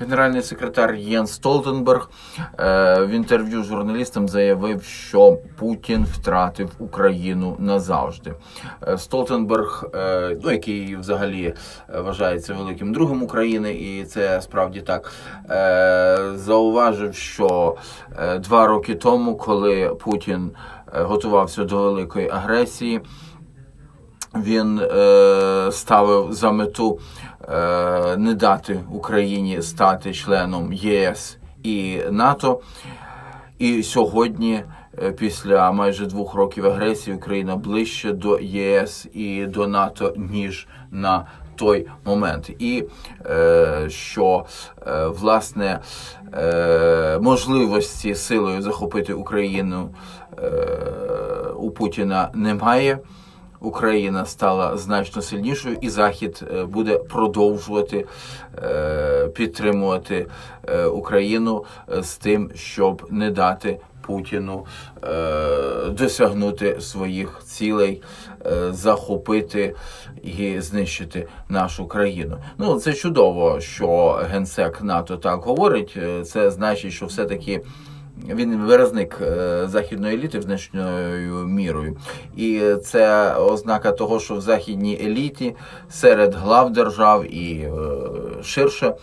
Генеральний секретар Єн Столтенберг е, в інтерв'ю з журналістам заявив, що Путін втратив Україну назавжди. Е, Столтенберг, е, ну який взагалі вважається великим другом України, і це справді так, зауважив, що два роки тому, коли Путін готувався до великої агресії він е, ставив за мету не дати Україні стати членом ЄС і НАТО. І сьогодні, е, після майже двох років агресії, Україна ближче до ЄС і до НАТО, ніж на той момент. І е, що е, власне е, можливості силою захопити Україну е, у Путіна немає. Україна стала значно сильнішою, і Захід е, буде продовжувати е, підтримувати е, Україну з тим, щоб не дати Путіну досягнути своїх цілей, захопити і знищити нашу країну. Ну це чудово, що генсек НАТО так говорить. Це значить, що все таки. Він виразник е, західної еліти значною мірою, і це ознака того, що в західній еліті серед глав держав і е, ширше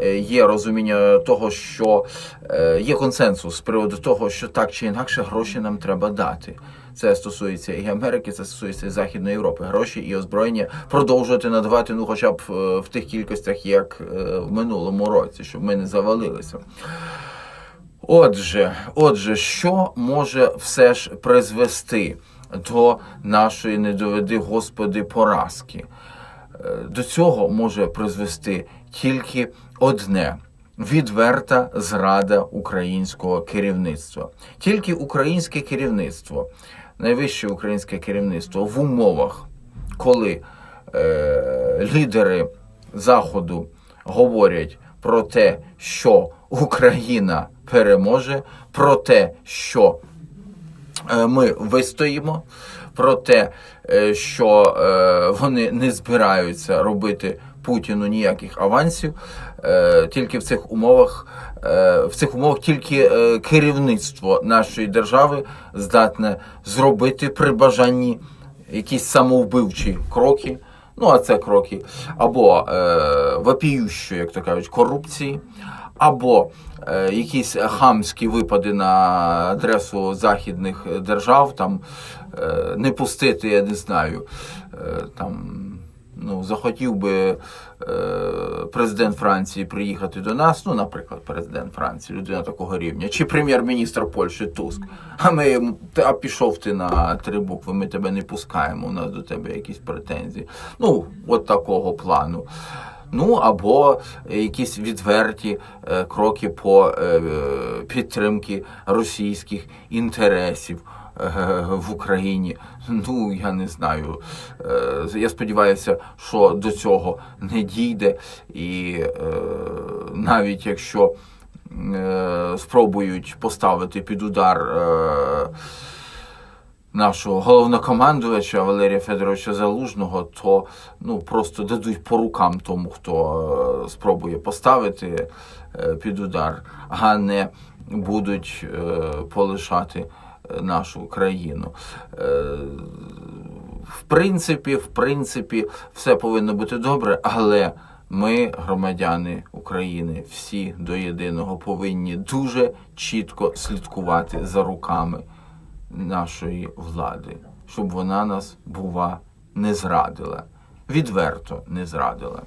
е, є розуміння того, що є консенсус з приводу того, що так чи інакше гроші нам треба дати. Це стосується і Америки, це стосується і Західної Європи. Гроші і озброєння продовжувати надавати, ну хоча б в тих кількостях, як в минулому році, щоб ми не завалилися. Отже, отже, що може все ж призвести до нашої не доведи Господи поразки? Е, До цього може призвести тільки одне відверта зрада українського керівництва. Тільки українське керівництво, найвище українське керівництво в умовах, коли е, лідери Заходу говорять про те, що Україна переможе, про те, що е, ми вистоїмо, про те, е, що е, вони не збираються робити Путіну ніяких авансів. Тільки в цих умовах, в цих умовах тільки керівництво нашої держави здатне зробити при бажанні якісь самовбивчі кроки. Ну, а це кроки або вопіющої, як то кажуть, корупції, або е, якісь хамські випади на адресу західних держав, там е, не пустити, я не знаю, е, там. Ну, захотів би президент Франції приїхати до нас, ну, наприклад, президент Франції, людина такого рівня, чи прем'єр-міністр Польщі Туск. А ми а пішов ти на три букви, ми тебе не пускаємо, у нас до тебе якісь претензії. Ну, от такого плану. Ну або якісь відверті е, кроки по е, підтримки російських інтересів е, в Україні. Ну я не знаю. Е, Я сподіваюся, що до цього не дійде, і е, навіть якщо е, спробують поставити під удар. Нашого головнокомандувача Валерія Федоровича Залужного, то ну просто дадуть по рукам тому, хто е, спробує поставити е, під удар, а не будуть е, полишати нашу країну. В принципі, в принципі, все повинно бути добре, але ми, громадяни України, всі до єдиного повинні дуже чітко слідкувати за руками нашої влади, щоб вона нас, бува, не зрадила, відверто не зрадила.